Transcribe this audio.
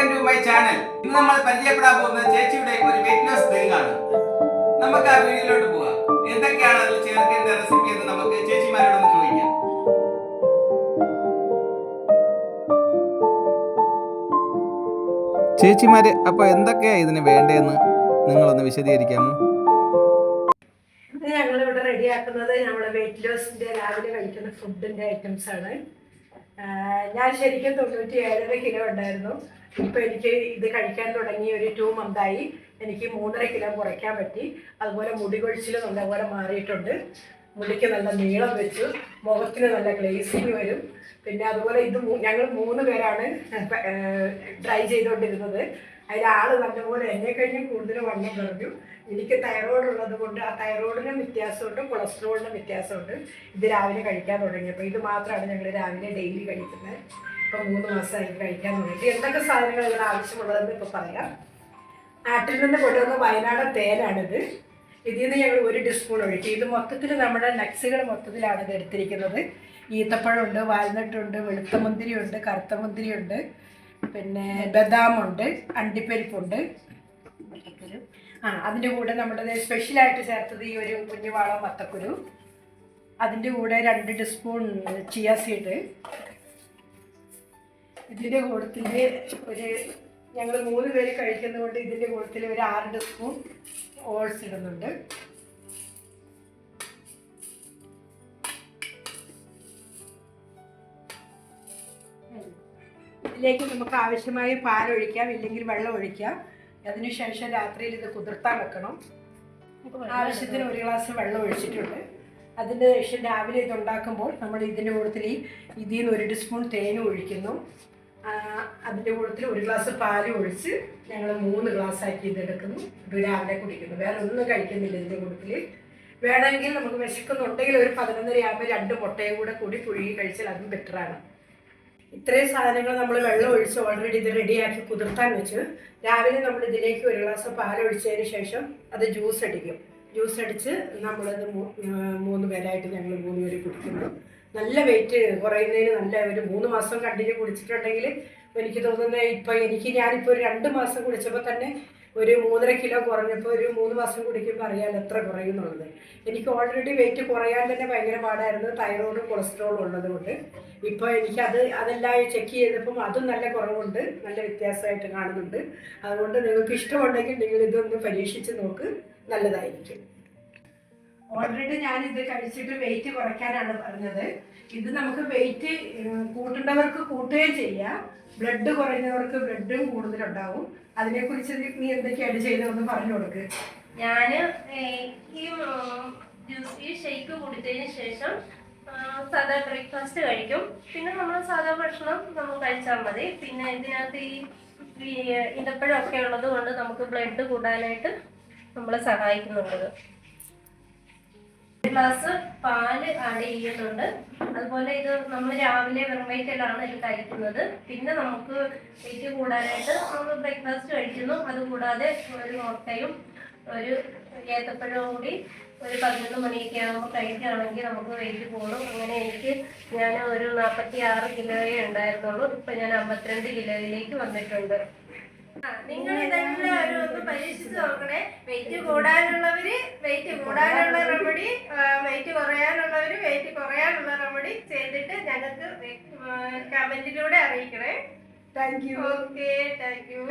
Welcome to my channel ഇന്ന് നമ്മൾ പരിചയപ്പെടാൻ പോകുന്നത് ചേച്ചിയുടെ ഒരു വെയിറ്റ് ലോസ് തെങ്ങാണ് നമുക്ക് ആ വീഡിയോയിലോട്ട് പോവാം. എന്തൊക്കെയാണ് അതിൽ ചേർക്കേണ്ട റെസിപ്പി എന്ന് നമുക്ക് ചേച്ചിമാരോടൊന്ന് ചോദിക്കാം. ചേച്ചിമാര് അപ്പൊ എന്തൊക്കെയാ ഇതിന് വേണ്ടതെന്ന് നിങ്ങളൊന്ന് വിശദീകരിക്കാമോ? ഇത് ഞങ്ങളിവിടെ റെഡിയാക്കുന്നത് നമ്മുടെ വെയിറ്റ് ലോസിന്റെ രാവിലെ കഴിക്കുന്ന ഫുഡിന്റെ ഐറ്റംസ് ആണ്. ഞാൻ ശരിക്കും തൊണ്ണൂറ്റി ഏഴര കിലോ ഉണ്ടായിരുന്നു. ഇപ്പോൾ എനിക്ക് ഇത് കഴിക്കാൻ തുടങ്ങി ഒരു ടു മന്തായി എനിക്ക് മൂന്നര കിലോ കുറയ്ക്കാൻ പറ്റി. അതുപോലെ മുടി കൊഴിച്ചിലും നല്ലപോലെ മാറിയിട്ടുണ്ട്. മുടിക്ക് നല്ല നീളം വെച്ചു. മുഖത്തിന് നല്ല ഗ്ലേസിങ് വരും. പിന്നെ അതുപോലെ ഇത് ഞങ്ങൾ മൂന്ന് പേരാണ് ട്രൈ ചെയ്തുകൊണ്ടിരുന്നത്. അതിൽ ആൾ നല്ലപോലെ എന്നെ കഴിഞ്ഞ് കൂടുതൽ വണ്ണം കുറഞ്ഞു എനിക്ക് തൈറോയ്ഡ് ഉള്ളത് കൊണ്ട് ആ തൈറോയിഡിനും വ്യത്യാസമുണ്ട് കൊളസ്ട്രോളിന് വ്യത്യാസമുണ്ട്. ഇത് രാവിലെ കഴിക്കാൻ തുടങ്ങിയപ്പോൾ ഇത് മാത്രമാണ് ഞങ്ങൾ രാവിലെ ഡെയിലി കഴിക്കുന്നത്. ഇപ്പോൾ മൂന്ന് മാസമായി ഇത് കഴിക്കാൻ തുടങ്ങി. എന്തൊക്കെ സാധനങ്ങൾ ഇതിന് ആവശ്യമുള്ളതെന്ന് ഇപ്പോൾ പറയാം. നാട്ടിൽ നിന്ന് കൊണ്ടുവന്ന വയനാടൻ തേനാണിത്. ഇതിൽ നിന്ന് ഞങ്ങൾ ഒരു ടീസ്പൂൺ ഒഴിക്കും. ഇത് മൊത്തത്തിൽ നമ്മുടെ നട്ട്സുകൾ മൊത്തത്തിലാണ് ഇത് എടുത്തിരിക്കുന്നത്. ഈത്തപ്പഴമുണ്ട് വാൽനട്ടുണ്ട് വെളുത്ത മുന്തിരിയുണ്ട് കറുത്ത മുന്തിരിയുണ്ട്. പിന്നെ ബദാമുണ്ട് അണ്ടിപ്പരിപ്പുണ്ട്. ആ അതിന്റെ കൂടെ നമ്മുടെ സ്പെഷ്യലായിട്ട് ചേർത്തത് ഈ ഒരു കുഞ്ഞുവാള മത്തക്കുരു. അതിന്റെ കൂടെ രണ്ട് ടീസ്പൂൺ ചിയ സീഡ് ഇതിന്റെ കൂട്ടത്തിൽ ഒരു ഞങ്ങൾ മൂന്ന് പേര് കഴിക്കുന്നതുകൊണ്ട് ഇതിന്റെ കൂട്ടത്തിൽ ഒരു ആറ് ടീസ്പൂൺ ഓൾസ് ഇടുന്നുണ്ട്. ഇതിലേക്ക് നമുക്ക് ആവശ്യമായ പാലൊഴിക്കാം ഇല്ലെങ്കിൽ വെള്ളം ഒഴിക്കാം. അതിനുശേഷം രാത്രിയിൽ ഇത് കുതിർത്താൻ വെക്കണം. ആവശ്യത്തിന് ഒരു ഗ്ലാസ് വെള്ളം ഒഴിച്ചിട്ടുണ്ട്. അതിന്റെ ശേഷം രാവിലെ ഇത് ഉണ്ടാക്കുമ്പോൾ നമ്മൾ ഇതിന്റെ കൂട്ടത്തിൽ ഈ ഇതിൽ നിന്ന് ഒരു ടീസ്പൂൺ തേനും ഒഴിക്കുന്നു. അതിന്റെ കൂട്ടത്തിൽ ഒരു ഗ്ലാസ് പാലും ഒഴിച്ച് ഞങ്ങൾ മൂന്ന് ഗ്ലാസ് ആക്കി ഇതെടുക്കുന്നു ഇത് രാവിലെ കുടിക്കുന്നു. വേറെ ഒന്നും കഴിക്കുന്നില്ല ഇതിന്റെ കൂട്ടത്തിൽ. വേണമെങ്കിൽ നമുക്ക് വിശക്കുന്നുണ്ടെങ്കിൽ ഒരു പതിനൊന്നര ആകുമ്പോൾ രണ്ട് മുട്ടയും കൂടെ കൂടി പുഴുകി കഴിച്ചാൽ അതും ബെറ്ററാണ് ഇത്രയും സാധനങ്ങൾ നമ്മൾ വെള്ളം ഒഴിച്ച് ഓൾറെഡി ഇത് റെഡിയാക്കി കുതിർത്താൻ വെച്ച് രാവിലെ നമ്മൾ ഇതിലേക്ക് ഒരു ഗ്ലാസ് പാലൊഴിച്ചതിന് ശേഷം അത് ജ്യൂസ് അടിക്കും. ജ്യൂസ് അടിച്ച് നമ്മളത് മൂന്ന് പേരായിട്ട് ഞങ്ങൾ മൂന്ന് പേര് കുടിക്കുന്നു. നല്ല വെയിറ്റ് കുറയുന്നതിന് നല്ല ഒരു മൂന്ന് മാസം കണ്ടിന്യൂ കുടിച്ചിട്ടുണ്ടെങ്കിൽ എനിക്ക് തോന്നുന്നത് ഇപ്പോൾ എനിക്ക് ഞാനിപ്പോൾ ഒരു രണ്ട് മാസം കുടിച്ചപ്പോൾ തന്നെ ഒരു മൂന്നര കിലോ കുറഞ്ഞപ്പോൾ ഒരു മൂന്ന് മാസം കുടിക്കുമ്പോൾ അറിയാൻ എത്ര കുറയുന്നുള്ളത് എനിക്ക് ഓൾറെഡി വെയിറ്റ് കുറയാൻ തന്നെ ഭയങ്കര പാടായിരുന്നു. തൈറോയിഡും കൊളസ്ട്രോളും ഉള്ളത് കൊണ്ട്. ഇപ്പോൾ എനിക്കത് അതെല്ലാം ചെക്ക് ചെയ്തപ്പം അതും നല്ല കുറവുണ്ട്. നല്ല വ്യത്യാസമായിട്ട് കാണുന്നുണ്ട്. അതുകൊണ്ട് നിങ്ങൾക്ക് ഇഷ്ടമുണ്ടെങ്കിൽ നിങ്ങൾ ഇതൊന്ന് പരീക്ഷിച്ച് നോക്ക്. നല്ലതായിരിക്കും. ഓൾറെഡി ഞാൻ ഇത് കഴിച്ചിട്ട് വെയിറ്റ് കുറയ്ക്കാനാണ് പറഞ്ഞത്. ഇത് നമുക്ക് വെയിറ്റ് കൂട്ടേണ്ടവർക്ക് കൂട്ടുകയും ചെയ്യാം. ബ്ലഡ് കുറഞ്ഞവർക്ക് ബ്ലഡും കൂടുതലുണ്ടാവും. അതിനെക്കുറിച്ച് നീ എന്തൊക്കെയാണ് ചെയ്തതെന്ന് പറഞ്ഞു കൊടുക്ക്. ഞാൻ ഈ ജ്യൂസ് ഈ ഷെയ്ക്ക് കുടിച്ചതിന് ശേഷം സാധാ ബ്രേക്ക്ഫാസ്റ്റ് കഴിക്കും. പിന്നെ നമ്മൾ സാധാ ഭക്ഷണം നമ്മൾ കഴിച്ചാൽ മതി. പിന്നെ ഇതിനകത്ത് ഈ ഇടപ്പഴമൊക്കെ ഉള്ളത് കൊണ്ട് നമുക്ക് ബ്ലഡ് കൂടാനായിട്ട് നമ്മളെ സഹായിക്കുന്നുണ്ട്. ഒരു ഗ്ലാസ് പാൽ ആഡ് ചെയ്യുന്നുണ്ട്. അതുപോലെ ഇത് നമ്മൾ രാവിലെ വെറും വയറ്റിലാണ് ഇത് കഴിക്കുന്നത്. പിന്നെ നമുക്ക് വെയിറ്റ് കൂടാനായിട്ട് നമ്മൾ ബ്രേക്ക്ഫാസ്റ്റ് കഴിക്കുന്നു. അതുകൂടാതെ ഒരു മുട്ടയും ഒരു ഏത്തപ്പഴവും കൂടി ഒരു പതിനൊന്ന് മണിയൊക്കെ ആകുമ്പോൾ കഴിക്കുകയാണെങ്കിൽ നമുക്ക് വെയിറ്റ് കൂടും. അങ്ങനെ എനിക്ക് ഞാൻ ഒരു നാൽപ്പത്തി ആറ് കിലോയേ ഉണ്ടായിരുന്നുള്ളൂ. ഇപ്പം ഞാൻ അമ്പത്തിരണ്ട് കിലോയിലേക്ക് വന്നിട്ടുണ്ട്. നിങ്ങൾ ഇതെല്ലാവരും ഒന്ന് നോക്കണേ. വെയിറ്റ് കൂടാനുള്ളവര് വെയിറ്റ് കൂടാനുള്ള റെമഡി വെയിറ്റ് കുറയാനുള്ളവര് വെയിറ്റ് കുറയാനുള്ള റെമഡി ചെയ്തിട്ട് ഞങ്ങൾക്ക് കമന്റിലൂടെ അറിയിക്കണേ. Thank you okay thank you